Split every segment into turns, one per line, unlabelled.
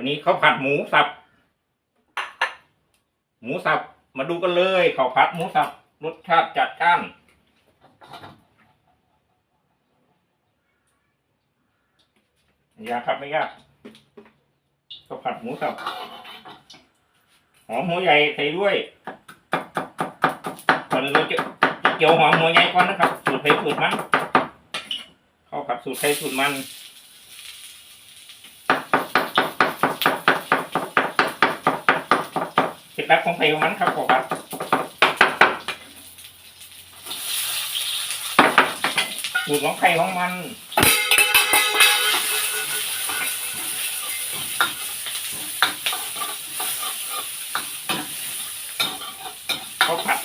วันนี้เขาวผัดหมูสับ หมูสับ มาดูกันเลยข้าวผัดหมูสับรสชาติจัดจ้านยากครับไม่ยากข้าวผัดหมูสับ หอมหัวใหญ่ใส่ด้วยก่อนเราจะจะเกี่ยวหอมหัวใหญ่ก่อนนะครับ สูตรไทยสูตรมันข้าวผัดสูตรไทยสูตรมัน เค ลับของไทยของมันครับผมครับสูตรของไทยของมันข้าวผัด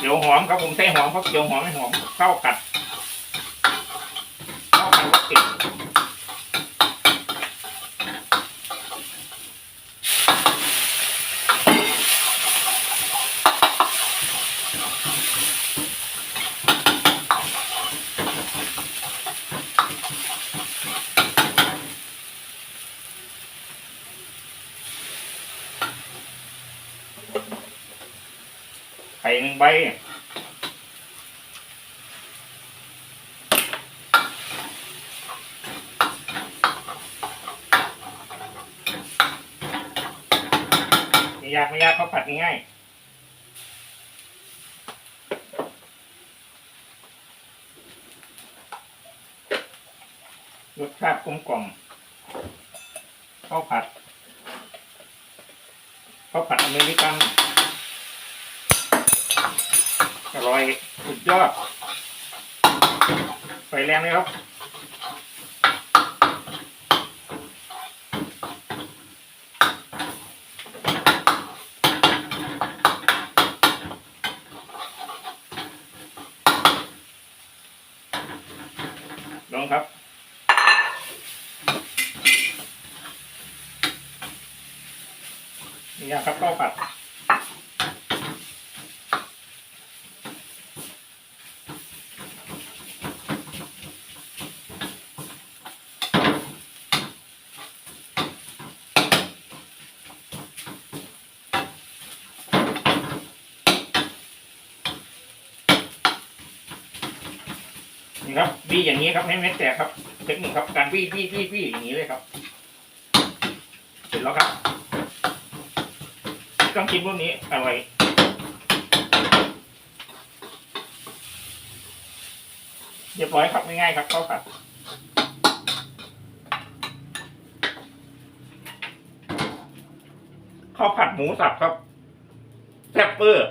เดี๋ยวหอมครับผมใช้หอมครับเดี๋ยวหอมไม่หอมข้าวผัดข้าวผัดรสติด ไข่หนึ่งใบไม่ยากไม่ยากเขาผัดง่าย รสชาติกลมกล่อมข้าวผัดข้าวผัดอเมริกันอร่อยสุดยอดไฟแรงเลยครับลองครับ นี่ครับข้าวผัดนี่ครับบี้อย่างนี้ครับให้เม็ดแตกครับ เทคนิคครับการบี้บี้บี้บี้อย่างนี้เลยครับ เสร็จแล้วครับ ต้องกินพวกนี้อร่อยเรียบร้อยครับง่ายๆครับข้าวผัดข้าวผัดหมูสับครับแซ่บเปอร์